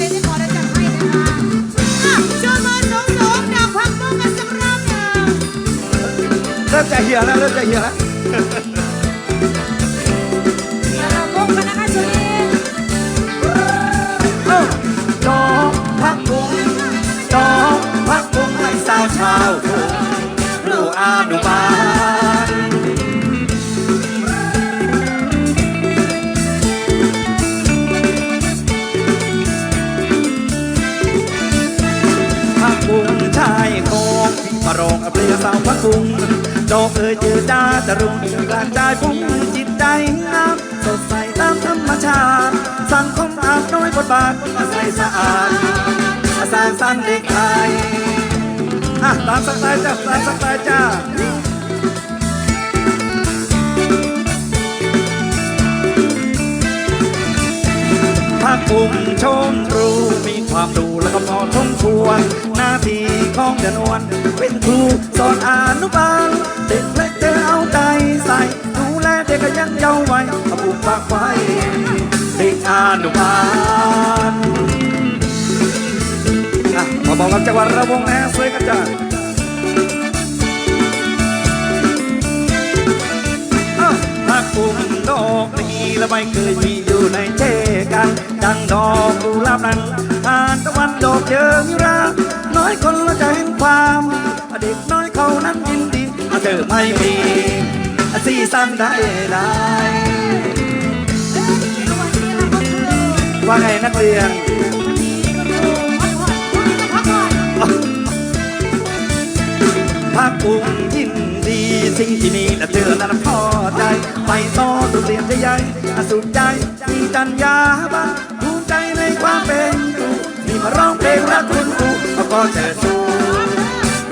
เพลงที่ขอได้จัดให้นะคะอะเชิญมาสองสองดาวพักบุ้งสักรอบหนึ่งเริ่มจะเหี่ยวแล้วเริ่มจะเหี่ยวแล้ว เปลือกสาวพักบุ้งดอกเอ่ยเจอจ้าจะรุ่งกลางใจฟุ้งจิตใจงามสดใสตามธรรมชาติสังคมอาบน้อยบทบาทใสสะอาดอาสานสรรค์เด็กไทยอะตามสไตล์จ้าตามสไตล์จ้า พักบุ้งชมรู้มีความดูแล้วก็พอชมชวนหน้าที่ของเดนวนเป็นครูสอนอนุบาลเด็กเล็กเธอเอาใจใส่ดูแลเด็กก็ยังเยาว์วัยเอาปลูกฝากไว้เด็กอนุบาลอะมาบอกกับจังหวัดระวงนะฮะสวยกันจ้าพักปุ่มดอกนี้และไม่เคยมีอยู่ในเท กัน ดังดอกกุหลาบนั้นทานตะวันดอกเยิงรักน้อยคนละจะเห็นความเด็กน้อยเขานั้นยินดีเธอไม่มีสีสันได้ได้ว่าไงนักเรียนพักปุ่มยิน สิ่งที่มีและเธอนั้นพอใจ ไปต่อโรงเรียนใหญ่ๆสุดใจมีจัญญาบ้างภูมิใจในความเป็นครูที่มาร้องเพลงรักคุณครูเอาก็เจอสู้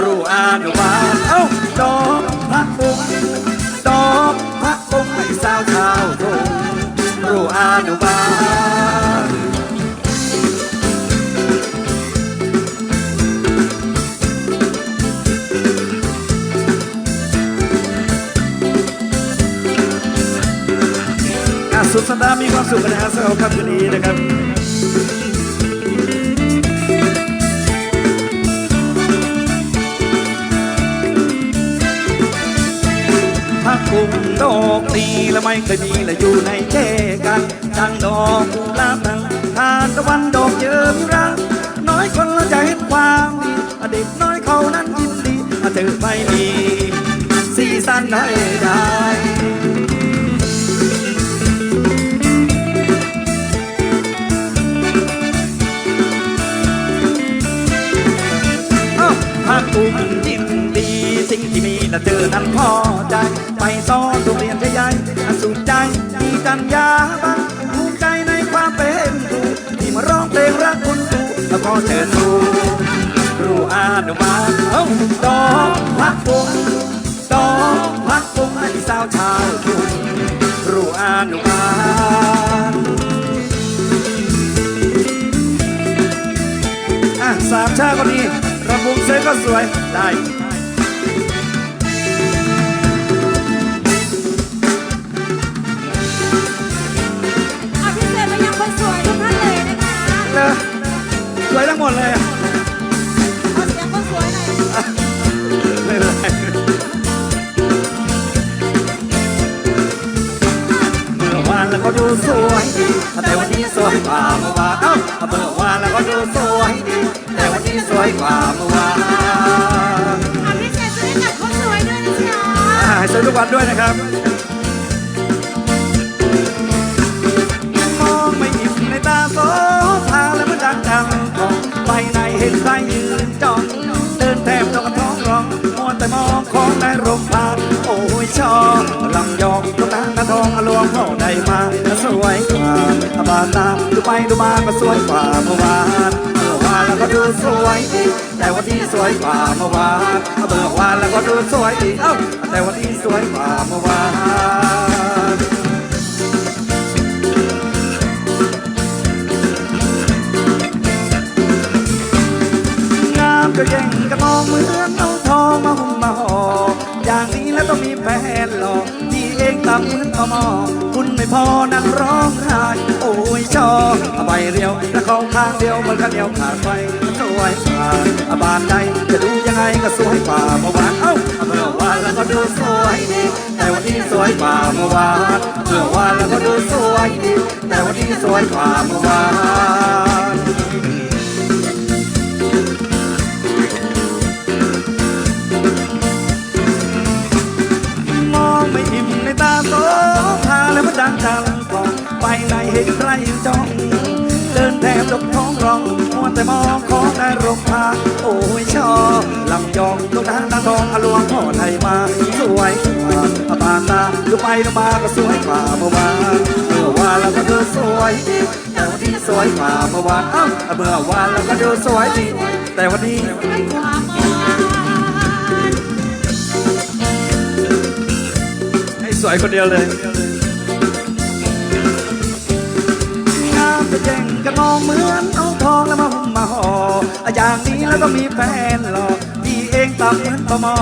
รู้อนุบาลเอ้าดอกพักปุ่มดอกพักปุ่มให้สาวชาวทุ่งรู้อนุบาล สุดสัปดาห์มีความสุขกันนะฮะสำหรับค่ำคืนนี้นะครับพักกุ่มดอกตีและไม่เคยมีและอยู่ในเช่กันดังดอกกุหลาบนังทานตะวันดอกเยิมรักน้อยคนละใจเห็นความดีเด็กน้อยเขานั้นยินดีเธอไม่มีสีสันได้ได้ ภูมิยินดี สิ่งที่มีและเธอนั้นพอใจ ไปสอนโรงเรียนใหญ่ๆอันสุดใจมีจัญญาบ้างภูมิใจในความเป็นครูที่มาร้องเพลงรักคุณครูแล้วก็เชิญครูครูอนุบาลเอ้าดอกพักภูมิดอกพักภูมิให้สาวชาวทุ่งครูอนุบาลอะสามชาติก็ดี รำวงเซก็สวยได้อะพิเศษไปยังคนสวยทุกท่านเลยนะคะเลยสวยทั้งหมดเลย แล้วก็ดูสวยดีแต่วันนี้สวยกว่าเมื่อวานเอ้าเมื่อวานแล้วก็ดูสวยดี แต่วันนี้สวยกว่าเมื่อวานอะพิเศษไปยังคนสวยด้วยนะจ๊ะอ่าให้สวยทุกวันด้วยนะครับมองไม่อิ่มในตาโสภาและมันดังดังของไปไหนเห็นใครยืนจ้องเดินแทบต้องกระท้องร้องมัวแต่มองของในโรงพยาบาลโอ้ยชอบลำยอง เข้าได้มาสวยกว่าบานตาดูไปดูมาก็สวยกว่าเมื่อวานเมื่อวานแล้วก็ดูสวยดีแต่วันนี้สวยกว่าเมื่อวานเมื่อวานแล้วก็ดูสวยดีเอ้าแต่วันนี้สวยกว่าเมื่อวาน องเหมือนเอามาหุ้มมาห่ออย่างนี้แล้วต้องมีแฟนหลอกเหมือนตอมอคุณไม่พอนั่งร้องไห้โอ้ยชอบใบเรียวและเขาข้างเดียวเหมือนข้าเดียวขาดไปสวยกว่าบานใดจะดูยังไงก็สวยกว่าเมื่อวานเอ้าเมื่อวานแล้วก็ดูสวยดีแต่วันนี้สวยกว่าเมื่อวานเมื่อวานแล้วก็ดูสวยดีแต่วันนี้สวยกว่าเมื่อวาน หนเห็นใครจ้อง เดินแถมดกท้องร้องมัวแต่มองของนรงพาโอ้ยชอบลำยองตัวนางนางทองอลวงพ่อไทยมาสวยกว่าอาบานตาดูไปดูมาก็สวยกว่าเมื่อวานเมื่อวานแล้วก็เธอสวยดีแต่วันนี้สวยกว่าเมื่อวานเอ้าเมื่อวานแล้วก็เธอสวยดีแต่วันนี้ความหวานให้สวยคนเดียวเลย งามจะแจ่งกันมองเหมือนเอาทองแล้วมาหุ้มมาห่ออย่างนี้แล้วก็มีแฟนหล่อพี่เองตามเหมือนปมอ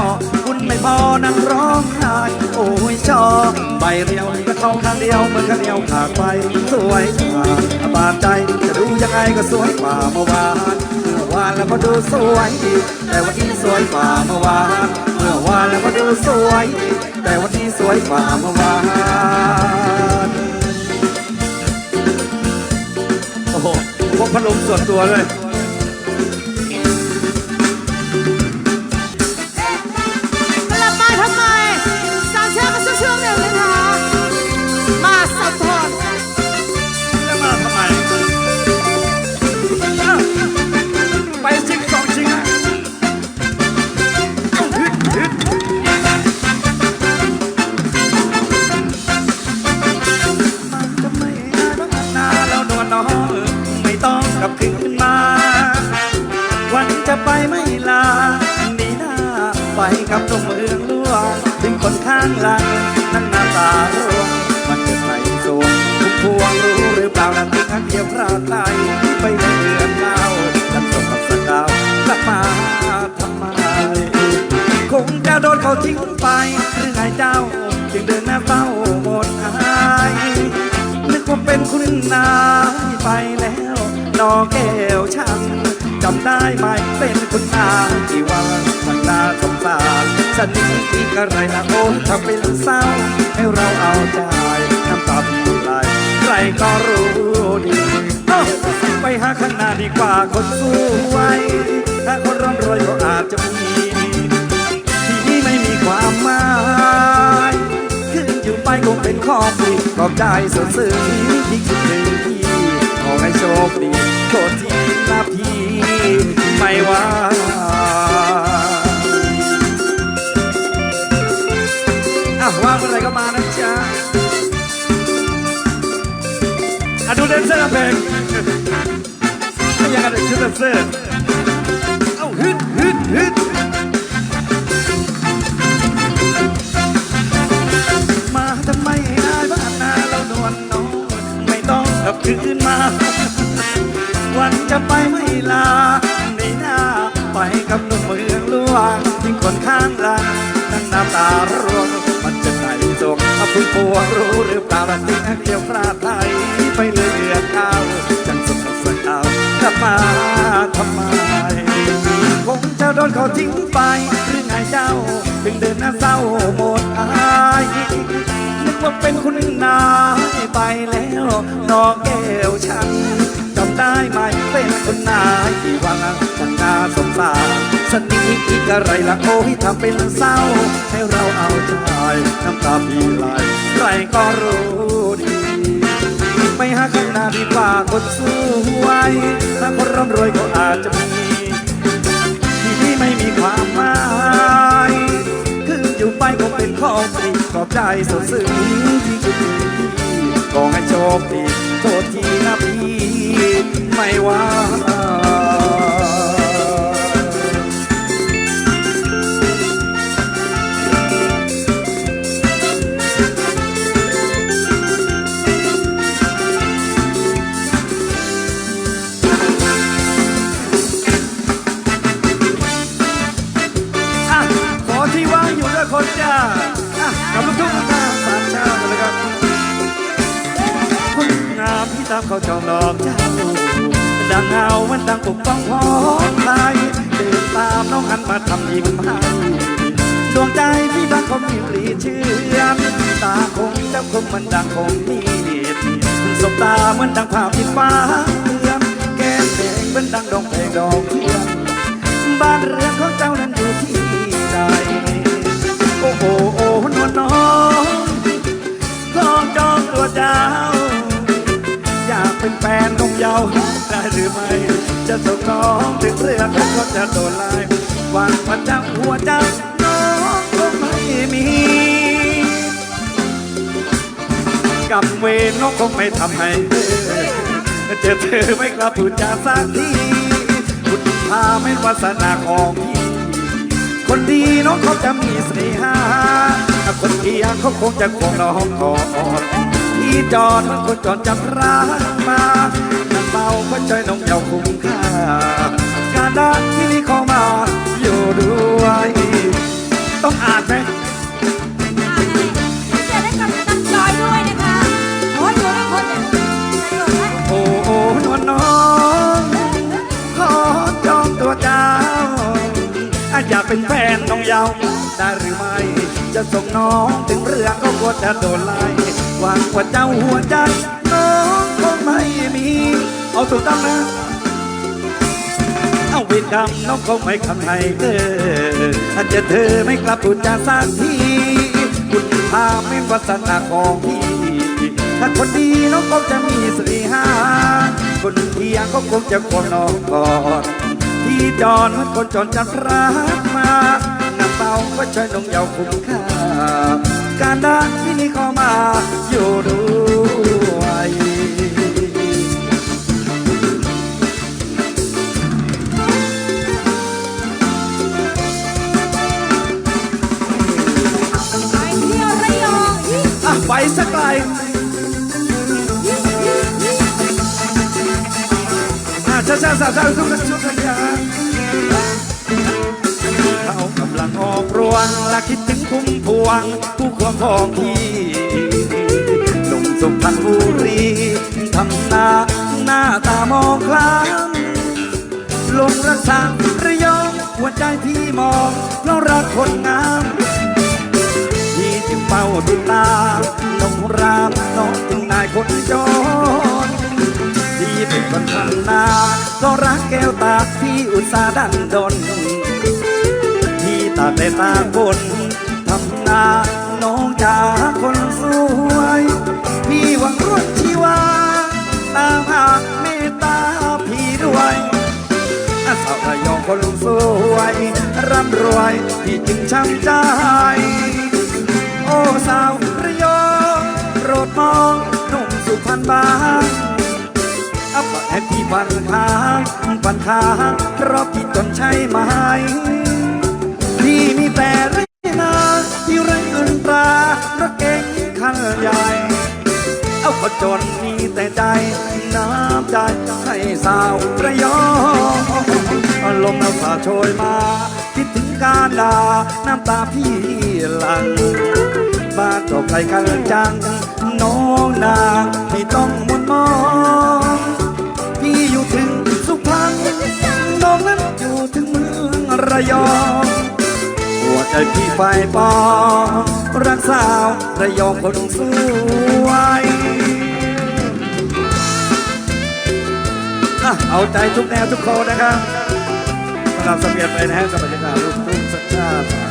คุณไม่พอนั่งร้องไห้โอ้ยชอบใบเรียวก็เข้าข้างเดียวเหมือนข้าวเหนียวขาดไปสวยกว่าบานใจจะดูยังไงก็สวยกว่าเมื่อวานเมื่อวานแล้วก็ดูสวยดีแต่วันนี้สวยกว่าเมื่อวานเมื่อวานแล้วก็ดูสวยดีแต่วันนี้สวยกว่าเมื่อวาน กพัดลมส่วนตัวเลย ไทยไปเดือนเก้าจับสมกับสกาวกลับมาทำไมคงจะโดนเขาทิ้งไปหรือไงเจ้า จึงเดินหน้าเฝ้าหมดอายนึกว่าเป็นคุณนายไปแล้วนอแก้วช้ำจำได้ไหมเป็นคุณนายที่ว่ามันน่าสงสารฉันนี่อีกอะไรนะโอ้ทำเป็นเศร้า ให้เราเอาใจน้ำตาพี่ไหล ใครก็รู้ดีเอ้าไปหาข้างหน้าดีกว่าคนสู้ไวยถ้าคนร่ำรวยก็อาจจะมี ที่นี่ไม่มีความหมายขึ้นอยู่ไปคงเป็นข้อผิดขอบใจสดซึ้งที่คิดถึงพี่ขอให้โชคดีโทษทีนะพี่ไม่ว่าอะว่างเมื่อไรก็มานะ อะดูเดนเซอร์เพงไม่ยังกันเลยชุดเดนเซอร์เอาฮึดฮึดฮึดมาทำไมอายบ้านนาเรานวลน้องไม่ต้องกลับคืนมา วันจะไปไม่ลาในหน้าไปกับหนุ่มเมืองลวงทิ้งคนข้างหลังนั่งน้ำตาร่วงมันจะไหนจงเอาพึ่งพวงรู้หรือเปล่าว่าสิ่งเดียวพลาดไทย ไปเลือกเอาจังสมสักเอากลับมาทำไม คงจะโดนเขาทิ้งไปหรือไงเจ้า ถึงเดินหน้าเศร้าหมดอายนึกว่าเป็นคุณนายไปแล้วนองแก้วฉันจำได้ไหมเป็นคุณนายที่วังฉันน่าสงสารสนิทอีกอะไรละโอ้ยทำเป็นเศร้า ให้เราเอาใจน้ำตาพี่ไหลใครก็รู้ หาข้างหน้าดีกว่าคนสวยถ้าคนร่ำรวยก็อาจจะมีที่นี่ไม่มีความหมายขึ้นอยู่ไปก็เป็นข้อผิดขอบใจสดซึ้งที่คิดถึงพี่ก็ให้โชคดีโทษทีนะพี่ไม่ว่าาเขาจองหลอกเจ้าดังเงามันดังปกป้องพ้องใครเดินตามน้องหันมาทำยิ้มให้ดวงใจพี่บางคงมีปลีเชื่อมตาคงเจ้าคงมันดังคงมีดสบตาเหมือนดังภาพที่ฟ้าเตือนแก้มแดงเหมือนดังดอกเพลงดอกเทียนบ้านเรือนของเจ้านั้นอยู่ที่ใดโอ้โหโอ้นวลน้องขอจองตัวเจ้า นแฟนนมเยาวได้หรือไม่ จะส่งน้องถึงเรือแล้วก็จะโดนไล่วางพันจังหัวใจน้องก็ไม่มี กับเวรน้องคงไม่ทำให้เจอเธอไม่กลับพูดจาสักทีคุณพาไม่วาสนาของพี่คนดีน้องเขาจะมีเสน่หาคนเที่ยงเขาคงจะควงน้องกอด จอดมันคนจอดจับร้านมาน้ำเมาก็ใจน้องเยาคุ้มค่าการด้านที่นี่เขามาอยู่ด้วย ต้องอ่านไหมจะได้กับตังจอยด้วยนะคะโอ้ยอยู่ด้วยคนเนี่ยจะหลงไหมโอ้โอ้นวลน้องขอจองตัวเจ้าอะอยากเป็นแฟนน้องเยาได้หรือไม่ จะส่งน้องถึงเรื่องก็กลัวจะโดนไล่ หวังว่าเจ้าหัวใจน้องคงไม่มี เอาถูกต้องนะเอาเวรกรรมน้องคงไม่คำให้เออถ้าเจะเธอไม่กลับพูดจาสักทีคุณพาไม่วัสนาของพี่ถ้าคนดีน้องก็จะมีสน่หาคนเที่ยงก็คงจะควงน้องก่อนที่จอนมันคนจอนจัดรักมาน้ำเปล่าก็ช่วยน้องเยาวคุ้มค่า การได้ที่นี่เข้ามาอยู่ด้วยไปเที่ยวระยองอีกอะไปสักไกลอะช้าช้าสาวสาวทุกคนชุกกัน ออกรวงและคิดถึงพุ่มพวง ผู้ควงของพี่หนุ่มสุพรรณบุรีทำหน้าหน้าตามองคล้ำลงรักษาระยองหัวใจพี่มองเพราะรักคนงามที่จึงเฝ้าติดตามน้องรามน้องจึงนายคนจนที่เป็นคนทำนาก็รักแก้วตาที่อุตส่าห์ดันดน ตากแต่ตาคนทำนาน้องจาคนสวย พี่หวังรวดชีวา ตามหาเมตตาพี่ด้วยอาสาวระยองคนสวย ร่ำรวยที่จึงช้ำใจ โอ้สาวระยองโปรดมองหนุ่มสุพรรณบ้างอับให้พี่บันค้างบันค้างราะพี่จนใช่ไหม พี่มีแต่ไรนาที่ไรเงินตรารถเก๋งคันใหญ่ เอาคนจนมีแต่ใจน้ำใจให้สาวระยองลมหนาวสาโชยมา คิดถึงการดาน้ำตาพี่หลังบ้านตกไกลกันจัง น้องนางที่ต้องมุนมอง พี่อยู่ถึงสุพรรณน้องนั้นอยู่ถึงเมืองระยอง ใจพี่ไฟปองรักสาวระยองคนสวยเอาใจทุกแนวทุกคนนะครับสำหรับสเปียนไปนะฮะกับบรรยากาศลูกทุ่งสัญชาติ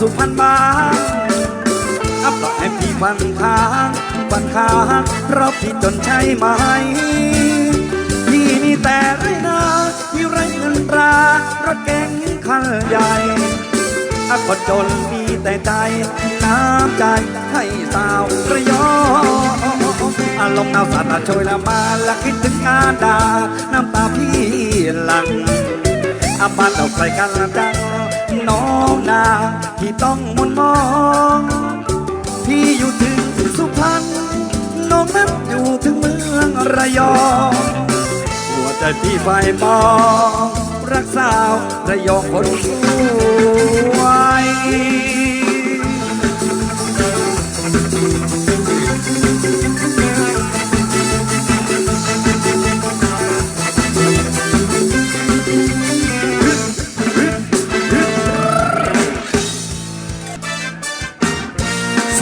สุพรรณบ้างอับต่อให้พี่วันค้างวันค้างเพราะพี่จนใช่ไหมพี่มีแต่ไรนาที่ไรเงินตรารถเก๋งคันใหญ่อาคนจนมีแต่ใจน้ำใจให้สาวระยองอารมณ์หนาวสาดาโชยละมาละคิดถึงงานดาน้ำตาพี่หลัง อาบ้านเราใกลกันจังน้องนาที่ต้องมนมอง พี่อยู่ถึงสุพรรณนั้นอยู่ถึงเมืองระยองหัวใจพี่ไฟมองรักสาวระยองคนสวย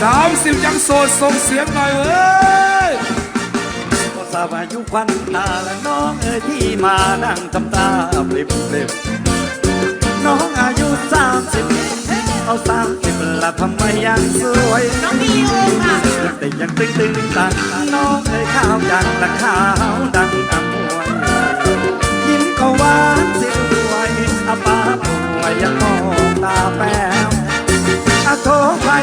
สามสิบยังโสดส่งเสียงหน่อยเว้ยก็ทราบอายุควันตาและน้องเอ๋ยที่มานั่งทำตาปลิบปลิบน้องอายุสามสิบเอาสามสิบละทำไมยังสวยน้องพี่โอค่ะแต่ยังตึงตึงตังน้องเอ๋ยข้าวดังละข้าวดังอมวยยิ้มก็หวานเสียด้วยอาปาป่วยยังมองตาแป้ อาโทใคร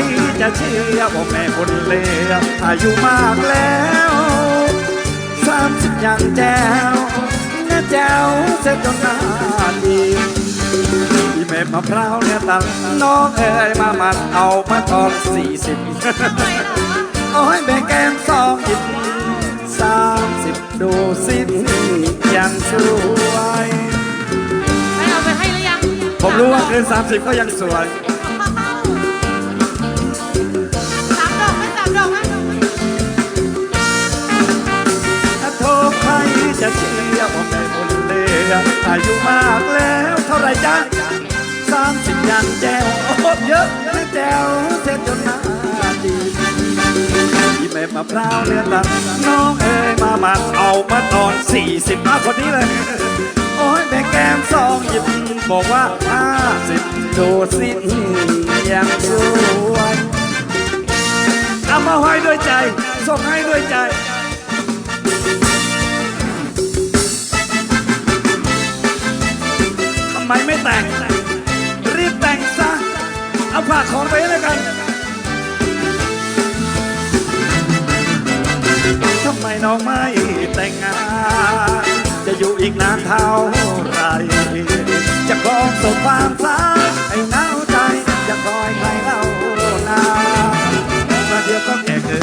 จะเชื่อว่าแม่คนเลวอายุมากแล้วสามสิบยังแจ๋วแน่แจ๋วเสียจนหน้าดีที่แม่มะพร้าวเนี่ยตังน้องเอ๋ยมามันเอามาทอนสี่สิบโอ้ยแบ่งแก้มสองหยิบสามสิบดูสิยังสวยไปเอาไปให้หรือยัง ผมรู้ว่าเกินสามสิบก็ยังสวย รืออายุมากแล้วเท่าไรจ๊ะสามสิบยังแจวโอ้โเยอะนะแจวเสร็จจนหน้าดีที่แม่มะพร้าวเนี่ยตัดน้องเอ้ยมามันเอามาตอนสี่สิบมาคนนี้เลย โอ้ยแม่แก้มสองหยิบบอกว่าห้าสิบดูสิยังสวยเอามาไห้ด้วยใจส่งให้ด้วยใจ เอาฝากของไปเลยกันทำไมน้องไม่แต่งงาน จะอยู่อีกนานเท่าไร จะคองส่ความสายให้หนาวใจ จะคอยใครเล่านามาเดียวก็แก่เกิ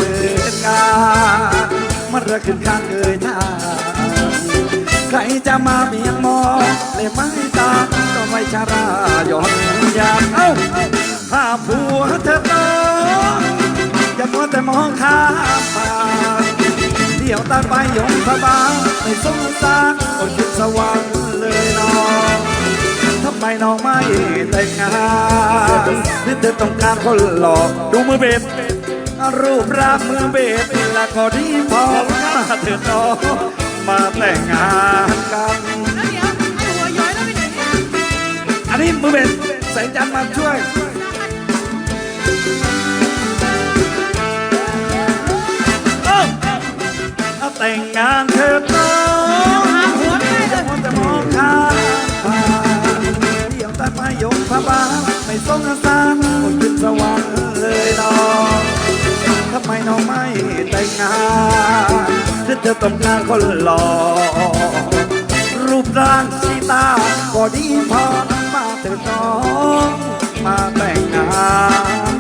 นงานมันระขึ้นข้างเกยทางใครจะมาเบียงมองเลยไม่ตาก็ไม่ชาราหย่อนยามเอ้า ถ้าผัวเธอโตออย่ามัวแต่มองข้ามผ่านเดี๋ยวตาไปยงพบาลในสงสารคนคิดสว่างเลยน้องทำไมน้องไม่แต่งงานหรือเธอต้องการคนหลอกดูมือเบ็ดรูปร่างเมื่อเบ็ดและก็ดีพอมาเถิดน้องมาแต่งงานกันแล้วเดี๋ยวไอหัวย้อยแล้วไปไหนเนี่ยอันนี้มือเบ็ดแสงจันทร์มาช่วย แต่งงานเถิดน้องหาหัวไม่ได้เลยมัวแต่มองข้ามผ่านเดี๋ยวตัดไม้ยกพระบาทไม่สงสารคนขึ้นสวรรค์เลยน้องทำไมน้องไม่แต่งงานหรือเธอต้องการคนหล่อรูปร่างสีตาก็ดีพอมาเถิดน้องมาแต่งงาน